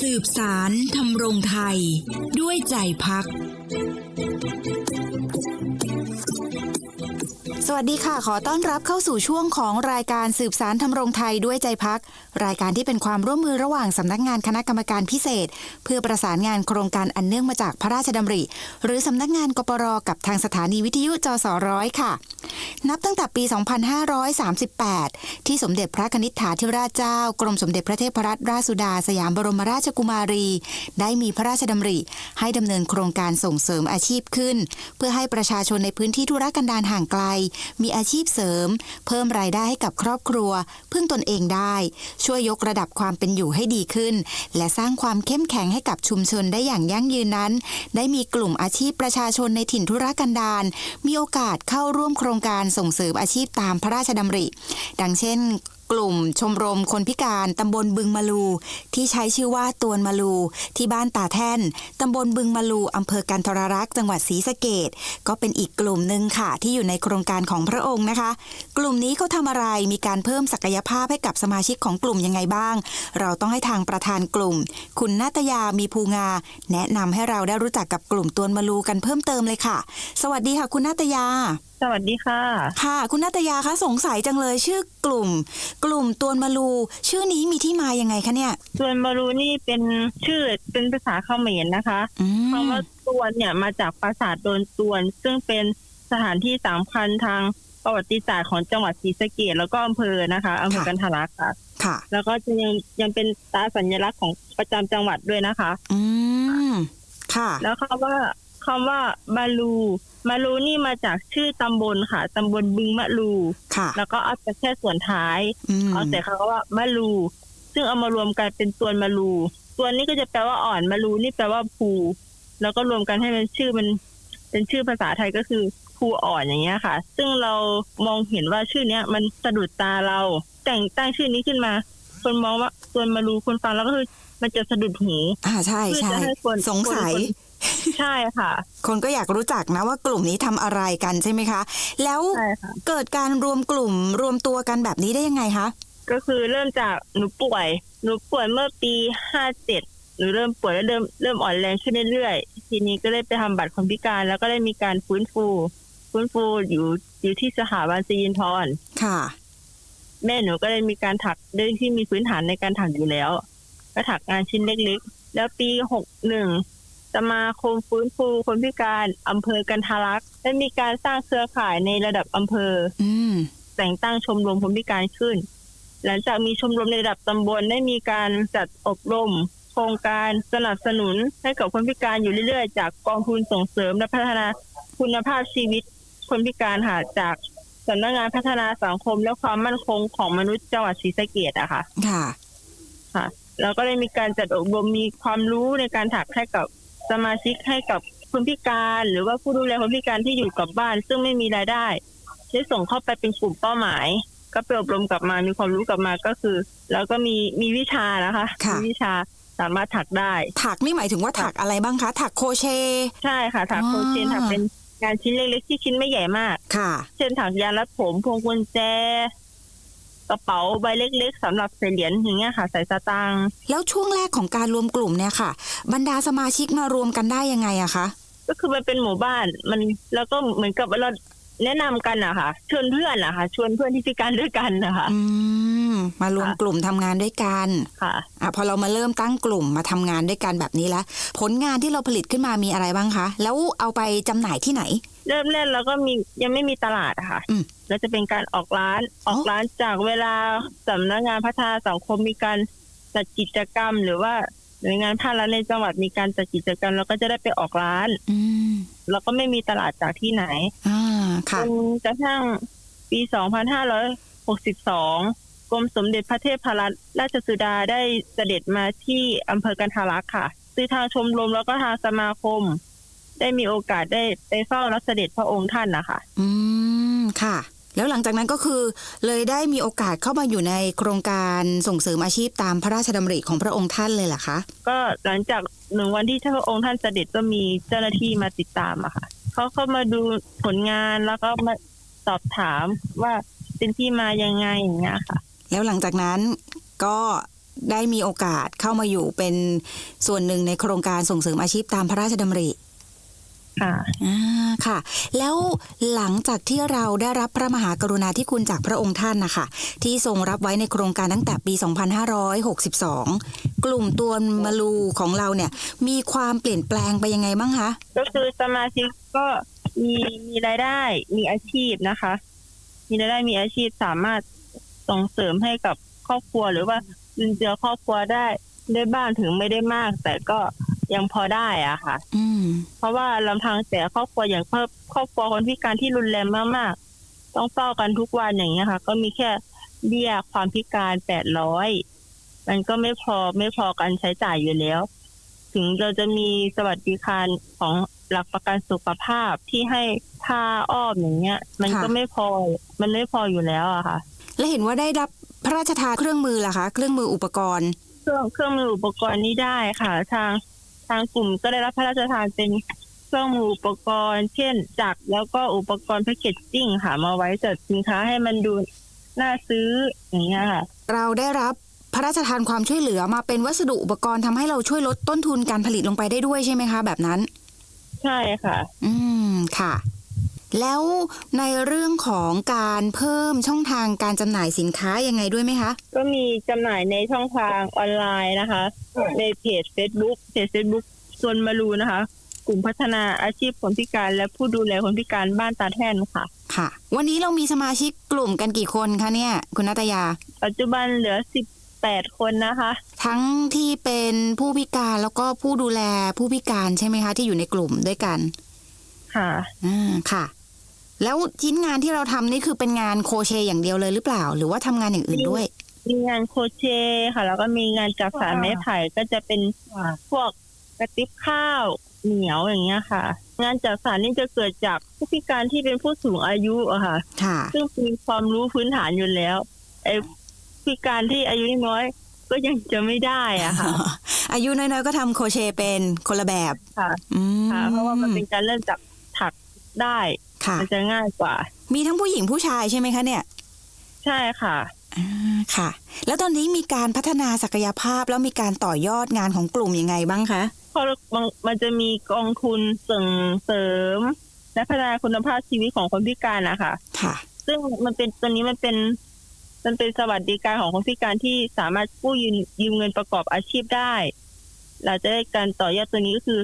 สืบสารทำรงไทย ด้วยใจพัก สวัสดีค่ะ ขอต้อนรับเข้าสู่ช่วงของรายการสืบสารทำรงไทยด้วยใจพัก รายการที่เป็นความร่วมมือระหว่างสำนักงานคณะกรรมการพิเศษ เพื่อประสานงานโครงการอันเนื่องมาจากพระราชดำริ หรือสำนักงานกปรกับทางสถานีวิทยุจสร้อยค่ะ นับตั้งแต่ปี 2538 ที่สมเด็จพระนิษฐาธิราชเจ้า กรมสมเด็จพระเทพรัตนราชสุดาสยามบรมราชกุมารี ได้มีพระราชดำริ ให้ดำเนินโครงการส่งเสริมอาชีพขึ้น เพื่อให้ประชาชนในพื้นที่ธุรกันดารห่างไกล มีอาชีพเสริม เพิ่มรายได้ให้กับครอบครัว พึ่งตนเองได้ ช่วยยกระดับความเป็นอยู่ให้ดีขึ้น และสร้างความเข้มแข็งให้กับชุมชนได้อย่างยั่งยืนนั้น ได้มีกลุ่มอาชีพประชาชนในถิ่นธุรกันดารมีโอกาสเข้าร่วมโครงการส่งเสริมอาชีพตามพระราชดำริ ดังเช่นกลุ่มชมรมคนพิการตำบลบึงมาลู ที่ใช้ชื่อว่าตวนมาลู ที่บ้านตาแท่นตำบลบึงมาลูอำเภอกันทรรักษ์จังหวัดศรีสะเกดก็เป็นอีกกลุ่มหนึ่งค่ะ ที่อยู่ในโครงการของพระองค์นะคะ กลุ่มนี้เขาทำอะไรมีการเพิ่มศักยภาพให้กับสมาชิกของกลุ่มยังไงบ้าง เราต้องให้ทางประธานกลุ่ม คุณนาตยามีภูงา แนะนำให้เราได้รู้จักกับกลุ่มตวนมาลูกันเพิ่มเติมเลยค่ะ สวัสดีค่ะ คุณนาตยาสวัสดีค่ะ ค่ะ คุณนาตยาคะสงสัยจังเลยชื่อกลุ่ม กลุ่มตวนมาลูชื่อนี้มีที่มายังไงคะเนี่ยส่วนมารูนี่เป็นชื่อเป็นภาษาเขมรนะคะอืมคำว่าตวนเนี่ยมาจากปราสาทโดนตวน ซึ่งเป็นสถานที่สำคัญทางประวัติศาสตร์ของจังหวัดศรีสะเกดแล้วก็อำเภอนะคะอำเภอกันทะลักค่ะ ค่ะ แล้วก็จะยังยังเป็นตราสัญลักษณ์ของประจำจังหวัดด้วยนะคะ อืมค่ะ แล้วคำว่า คำว่ามาลูมาลูนี่มาจากชื่อตำบลค่ะตำบลบึงมะลูค่ะ แล้วก็เอาแต่แค่ส่วนท้ายอืมเอาแต่คำว่ามะลู ซึ่งเอามารวมกันเป็นตัวนมะลูตัวนี้ก็จะแปลว่าอ่อนมะลูนี่แปลว่าภู แล้วก็รวมกันให้มันชื่อมัน เป็นชื่อภาษาไทยก็คือภูอ่อนอย่างเงี้ยค่ะ ซึ่งเรามองเห็นว่าชื่อเนี้ย มันสะดุดตาเรา แต่งตั้งชื่อนี้ขึ้นมา คนมองว่าตัวนมะลูคนฟังแล้วก็คือมันจะสะดุดหู อ่าใช่เพื่อใช่จะให้คนสงสัยคน ใช่ค่ะ คนก็อยากรู้จักนะว่ากลุ่มนี้ทำอะไรกันใช่ไหมคะ แล้วใช่ค่ะเกิดการรวมกลุ่มรวมตัวกันแบบนี้ได้ยังไงคะก็คือเริ่มจากหนูป่วย หนูป่วยเมื่อปีห้าเจ็ดหนูเริ่มป่วยแล้วเริ่มเริ่มอ่อนแรงขึ้นเรื่อยๆ ทีนี้ก็เลยไปทำบัตรคนพิการ แล้วก็ได้มีการฟื้นฟู ฟื้นฟูอยู่อยู่ที่สถาบันซียินทรค่ะ แม่หนูก็เลยมีการถักด้วยที่มีพื้นฐานในการถักอยู่แล้ว ก็ถักงานชิ้นเล็กๆ แล้วปีหกหนึ่ง สมาคมฟื้นฟูคนพิการอำเภอกันทารักษ์ได้มีการสร้างเครือข่ายในระดับอำเภออืมแต่งตั้งชมรมคนพิการขึ้น หลังจากมีชมรมในระดับตำบลได้มีการจัดอบรมโครงการสนับสนุนให้กับคนพิการอยู่เรื่อยๆ จากกองทุนส่งเสริมและพัฒนาคุณภาพชีวิตคนพิการค่ะจากสำนักงานพัฒนาสังคมและความมั่นคงของมนุษย์จังหวัดศรีสะเกดอะค่ะ ค่ะ ค่ะ แล้วก็ได้มีการจัดอบรมมีความรู้ในการถักให้กับ สมาชิกให้กับคนพิการ หรือว่าผู้ดูแลคนพิการที่อยู่กับบ้าน ซึ่งไม่มีรายได้ ได้ส่งเข้าไปเป็นกลุ่มเป้าหมาย ก็ไปอบรมกลับมามีความรู้กลับมาก็คือ แล้วก็มีมีวิชานะคะค่ะมีวิชาสามารถถักได้ ถักนี่หมายถึงว่าถักอะไรบ้างคะ ถักโครเชต์ใช่ค่ะ ถักอ๋อโครเชต์ถักเป็นงานชิ้นเล็กๆที่ชิ้นไม่ใหญ่มากค่ะ เช่นถักยางรัดผมพวงกุญแจ กระเป๋าใบเล็กๆสำหรับใส่เหรียญอย่างเงี้ยค่ะ ใส่สตางค์แล้วช่วงแรกของการรวมกลุ่มเนี่ยค่ะ บรรดาสมาชิกมารวมกันได้ยังไงอะคะก็คือมันเป็นหมู่บ้านมันแล้วก็เหมือนกับเราแนะนำกันอะค่ะชวนเพื่อนอะค่ะชวนเพื่อนที่พิการด้วยกันนะคะอืม มารวมค่ะกลุ่มทำงานด้วยกันค่ะอะพอเรามาเริ่มตั้งกลุ่มมาทำงานด้วยกันแบบนี้แล้วผลงานที่เราผลิตขึ้นมามีอะไรบ้างคะ แล้วเอาไปจำหน่ายที่ไหน เริ่มแรกเราก็มียังไม่มีตลาดอะค่ะอืมแล้วจะเป็นการออกร้านออกร้านจากเวลาสำนักงานพัฒนาสังคมมีการจัดกิจกรรม หรือว่าหน่วยงานภาครัฐในจังหวัดมีการจัดกิจกรรมเราก็จะได้ไปออกร้านอืมเราก็ไม่มีตลาดจากที่ไหนอ่าจค่ะนกระทั่งปี2562ก รมสมเด็จพระเทพรัตนราชสุดาได้เสด็จมาที่อำเภอกันทารักษ์ค่ะซึ่งทางชมรมแล้วก็ทางสมาคม ได้มีโอกาสได้ไปเฝ้ารับเสด็จพระองค์ท่านนะคะอืมค่ะ แล้วหลังจากนั้นก็คือ เลยได้มีโอกาสเข้ามาอยู่ในโครงการส่งเสริมอาชีพตามพระราชดำริของพระองค์ท่านเลยเหรอคะก็หลังจากหนึ่งวันที่พระองค์ท่านเสด็จก็มีเจ้าหน้าที่มาติดตามอะค่ะเขาเข้ามาดูผลงานแล้วก็มาสอบถามว่าเป็นที่มายังไงอย่างเงี้ยค่ะ แล้วหลังจากนั้นก็ได้มีโอกาสเข้ามาอยู่เป็นส่วนหนึ่งในโครงการส่งเสริมอาชีพตามพระราชดำริค่ะอ่าค่ะ แล้วหลังจากที่เราได้รับพระมหากรุณาธิคุณจากพระองค์ท่านนะคะที่ทรงรับไว้ในโครงการตั้งแต่ปี 2562 กลุ่มตัวมาลูของเราเนี่ย มีความเปลี่ยนแปลงไปยังไงบ้างคะ ก็คือสมาชิกก็มีมีรายได้มีอาชีพนะคะ มีรายได้มีอาชีพสามารถ ส่งเสริมให้กับครอบครัวหรือว่าจุนเจือครอบครัวได้ได้บ้างถึงไม่ได้มาก แต่ก็ยังพอได้อะค่ะ อืม เพราะว่าลำพังแต่ครอบครัวอย่างครอบครอบครัวคนพิการที่รุนแรงมากๆ ต้องเฝ้ากันทุกวันอย่างเงี้ยค่ะ ก็มีแค่เบี้ยความพิการแปดร้อยมันก็ไม่พอไม่พอกันใช้จ่ายอยู่แล้ว ถึงเราจะมีสวัสดิการของหลักประกันสุขภาพที่ให้ค่าอ้อมอย่างเงี้ย มันก็ไม่พอมันไม่พออยู่แล้วอะค่ะ และเห็นว่าได้รับพระราชทานเครื่องมือล่ะคะ เครื่องมืออุปกรณ์ เครื่องเครื่องมืออุปกรณ์นี้ได้ค่ะ ทางทางกลุ่มก็ได้รับพระราชทานเป็นเครื่องมืออุปกรณ์ เช่น จักรแล้วก็อุปกรณ์แพคเกจจิ้งค่ะ มาไว้จัดสินค้าให้มันดูน่าซื้ออย่างเงี้ยค่ะ เราได้รับพระราชทานความช่วยเหลือมาเป็นวัสดุอุปกรณ์ทำให้เราช่วยลดต้นทุนการผลิตลงไปได้ด้วยใช่ไหมคะ แบบนั้น ใช่ค่ะ อืมค่ะ แล้วในเรื่องของการเพิ่มช่องทางการจำหน่ายสินค้ายังไงด้วยไหมคะ ก็มีจำหน่ายในช่องทางออนไลน์นะคะ ในเพจ Facebook เพจ Facebook ส่วนมารูนะคะ กลุ่มพัฒนาอาชีพคนพิการ และผู้ดูแลคนพิการบ้านตาแท่นค่ะ ค่ะ วันนี้เรามีสมาชิกกลุ่มกันกี่คนคะเนี่ย คุณนัตยา ปัจจุบันเหลือ18คนนะคะ ทั้งที่เป็นผู้พิการแล้วก็ผู้ดูแลผู้พิการใช่ไหมคะ ที่อยู่ในกลุ่มด้วยกัน ค่ะ อ่า ค่ะ แล้วชิ้นงานที่เราทำนี่คือเป็นงานโครเชต์อย่างเดียวเลยหรือเปล่า หรือว่าทำงานอย่างอื่นด้วย มีงานโครเชต์ค่ะ แล้วก็มีงานจักสานไม้ไผ่ก็จะเป็นพวกกระติบข้าวเหนียวอย่างเงี้ยค่ะ งานจักสานนี่จะเกิดจากผู้พิการที่เป็นผู้สูงอายุอะค่ะค่ะ ซึ่งมีความรู้พื้นฐานอยู่แล้วไอ้พิการที่อายุน้อยก็ยังจะไม่ได้อะค่ะ อายุน้อยๆก็ทำโครเชต์เป็นคนละแบบค่ะอืมค่ะ เพราะว่ามันเป็นการเริ่มจากถักได้ ค่ะมันจะง่ายกว่า มีทั้งผู้หญิงผู้ชายใช่ไหมคะเนี่ย ใช่ค่ะอ่าค่ะ แล้วตอนนี้มีการพัฒนาศักยภาพแล้วมีการต่อยอดงานของกลุ่มยังไงบ้างคะเพราะมันมันจะมีกองทุนส่งเสริม และพัฒนาคุณภาพชีวิตของคนพิการนะคะค่ะ ซึ่งมันเป็นตัวนี้มันเป็นมันเป็นสวัสดิการของคนพิการที่สามารถกู้ยืมยืมเงินประกอบอาชีพได้ เราจะได้การต่อยอดตัวนี้ก็คือ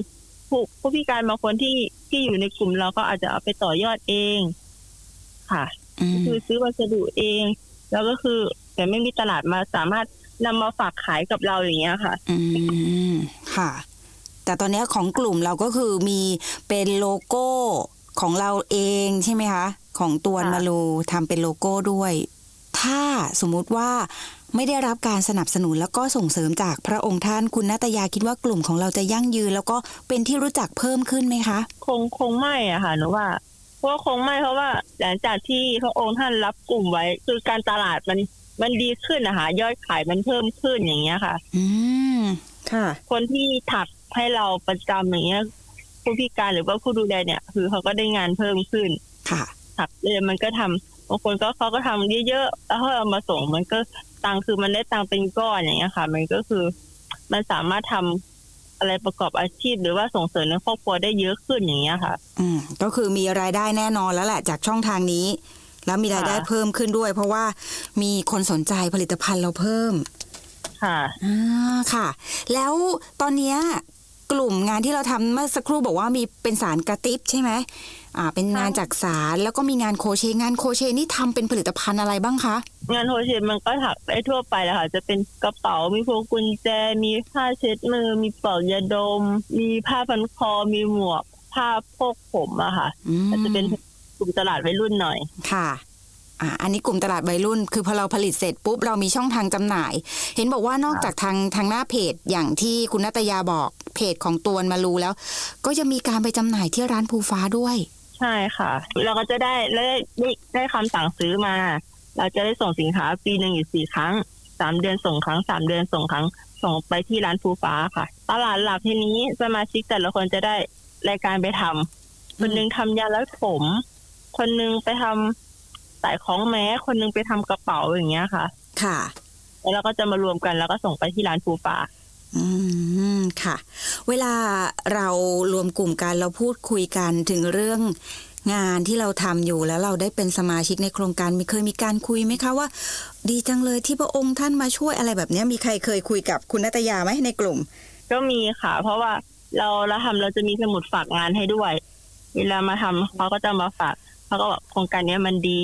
ผู้ผู้พิการบางคนที่ที่อยู่ในกลุ่มเราก็อาจจะเอาไปต่อยอดเอง ค่ะอืมคือซื้อวัสดุเอง แล้วก็คือ แต่ไม่มีตลาดมาสามารถนำมาฝากขายกับเราอย่างเงี้ยค่ะ อืมค่ะ แต่ตอนนี้ของกลุ่มเราก็คือมีเป็นโลโก้ของเราเองใช่ไหมคะ ของตวนค่ะมาลูทำเป็นโลโก้ด้วย ถ้าสมมุติว่า ไม่ได้รับการสนับสนุนแล้วก็ส่งเสริมจากพระองค์ท่านคุณนัตยาคิดว่ากลุ่มของเราจะยั่งยืน แล้วก็เป็นที่รู้จักเพิ่มขึ้นไหมคะ คงคงไม่อะค่ะหนูว่าเพราะว่าคงไม่เพราะว่าหลังจากที่พระองค์ท่านรับกลุ่มไว้ คือการตลาดมันมันดีขึ้นนะคะยอดขายมันเพิ่มขึ้นอย่างเงี้ยค่ะ อืมค่ะ คนที่ถักให้เราประจำอย่างเงี้ยผู้พิการหรือว่าผู้ดูแลเนี่ย คือเขาก็ได้งานเพิ่มขึ้น ค่ะถักเลยมันก็ทำบางคนก็เขาก็ทำเยอะๆแล้วเขาเอามาส่งมันก็ ตังค์คือมันได้ตังค์เป็นก้อนอย่างเงี้ยค่ะ มันก็คือมันสามารถทำอะไรประกอบอาชีพ หรือว่าส่งเสริมในครอบครัวได้เยอะขึ้นอย่างเงี้ยค่ะ อืมก็คือมีรายได้แน่นอนแล้วแหละจากช่องทางนี้ แล้วมีรายได้ค่ะเพิ่มขึ้นด้วย เพราะว่ามีคนสนใจผลิตภัณฑ์เราเพิ่ม ค่ะอ่าค่ะ แล้วตอนเนี้ย กลุ่มงานที่เราทำเมื่อสักครู่บอกว่ามีเป็นสารกระติบใช่ไหมอ่า เป็นงานจากสารแล้วก็มีงานโครเชต์งานโครเชต์นี่ทำเป็นผลิตภัณฑ์อะไรบ้างคะ งานโฮเชมันก็ถักได้ทั่วไปแหละค่ะ จะเป็นกระเป๋า มีพวงกุญแจ มีผ้าเช็ดมือ มีเป่ายาดม มีผ้าพันคอ มีหมวก ผ้าโพกผมอะค่ะอืมก็จะเป็นกลุ่มตลาดวัยรุ่นหน่อย ค่ะ อ่าอันนี้กลุ่มตลาดวัยรุ่น คือพอเราผลิตเสร็จปุ๊บเรามีช่องทางจำหน่าย เห็นบอกว่านอกจากทางทางหน้าเพจอย่างที่คุณนัตยาบอกเพจของตวนมารูแล้ว ก็จะมีการไปจำหน่ายที่ร้านภูฟ้าด้วย ใช่ค่ะ เราก็จะได้ได้ได้ได้คำสั่งซื้อมา เราจะได้ส่งสินค้าปีหนึ่งอยู่สี่ครั้งสามเดือนส่งครั้งสามเดือนส่งครั้งส่งไปที่ร้านภูฟ้าค่ะ ตลาดหลักทีนี้สมาชิกแต่ละคนจะได้รายการไปทำคนหนึงทำยาแล้วผม คนหนึงไปทำ สายคล้องแม้คนหนึงไปทำกระเป๋าอย่างเงี้ยค่ะ ค่ะ แล้วเราก็จะมารวมกันแล้วก็ส่งไปที่ร้านภูฟ้าอืมค่ะ เวลาเรารวมกลุ่มกันเราพูดคุยกันถึงเรื่องงานที่เราทำอยู่แล้วเราได้เป็นสมาชิกในโครงการมีเคยมีการคุยไหมคะว่า ดีจังเลยที่พระองค์ท่านมาช่วยอะไรแบบเนี้ยมีใครเคยคุยกับคุณนัตยาไหมในกลุ่ม ก็มีค่ะ เพราะว่าเราเราทำเราจะมีสมุดฝากงานให้ด้วย เวลามาทำเขาก็จะมาฝากเขาก็บอกโครงการเนี้ยมันดี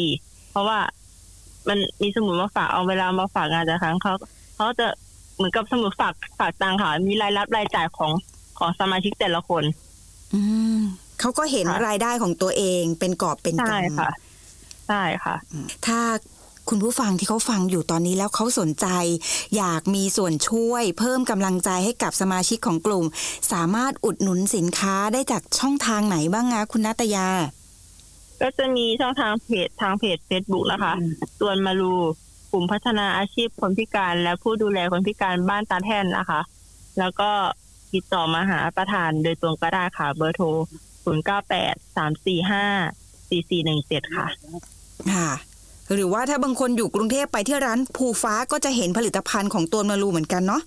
เพราะว่ามันมีสมุดมาฝากเอาเวลามาฝากงานแต่ครั้งเขาเขาก็จะเหมือนกับสมุดฝากฝากตังค์ค่ะมีรายรับรายจ่ายของของสมาชิกแต่ละคน อืมเขาก็เห็นค่ะรายได้ของตัวเองเป็นกอบเป็นใช่กำค่ะใช่ค่ะ ถ้าคุณผู้ฟังที่เขาฟังอยู่ตอนนี้แล้วเขาสนใจ อยากมีส่วนช่วย เพิ่มกำลังใจให้กับสมาชิกของกลุ่ม สามารถอุดหนุนสินค้าได้จากช่องทางไหนบ้างคะคุณนัตยา ก็จะมีช่องทางเพจทางเพจ Facebook นะคะตัวนมารูกลุ่มพัฒนาอาชีพคนพิการ และผู้ดูแลคนพิการบ้านตาแท่นนะคะ แล้วก็ติดต่อมาหาประธานโดยตรงก็ได้ค่ะ เบอร์โทร 0 9 8 3 4 5 4 4 1 7 ค่ะ ค่ะ หรือว่าถ้าบางคนอยู่กรุงเทพไปที่ร้านภูฟ้าก็จะเห็นผลิตภัณฑ์ของตัวมารูเหมือนกันเนาะ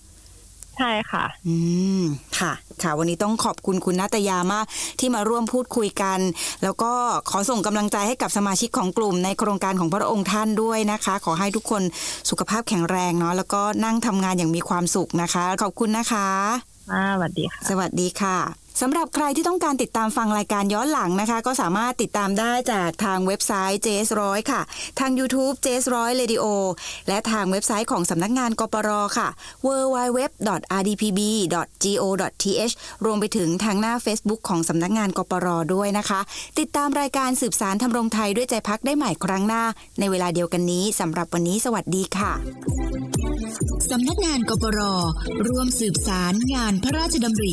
ใช่ค่ะ อืม ค่ะ ค่ะ วันนี้ต้องขอบคุณคุณนัตยามากที่มาร่วมพูดคุยกัน แล้วก็ขอส่งกำลังใจให้กับสมาชิกของกลุ่มในโครงการของพระองค์ท่านด้วยนะคะ ขอให้ทุกคนสุขภาพแข็งแรงเนาะ แล้วก็นั่งทำงานอย่างมีความสุขนะคะ ขอบคุณนะคะ อ่าสวัสดีค่ะ สวัสดีค่ะ สำหรับใครที่ต้องการติดตามฟังรายการย้อนหลังนะคะ ก็สามารถติดตามได้จากทางเว็บไซต์ JS100 ค่ะ ทาง YouTube JS100 Radio และทางเว็บไซต์ของสำนักงานกปรค่ะ www.rdpb.go.th รวมไปถึงทางหน้า Facebook ของสำนักงานกปรด้วยนะคะ ติดตามรายการสืบสารทำรงไทยด้วยใจพักได้ใหม่ครั้งหน้า ในเวลาเดียวกันนี้สำหรับวันนี้สวัสดีค่ะสำนักงานกปรร่วมสืบสารงานพระราชดำริ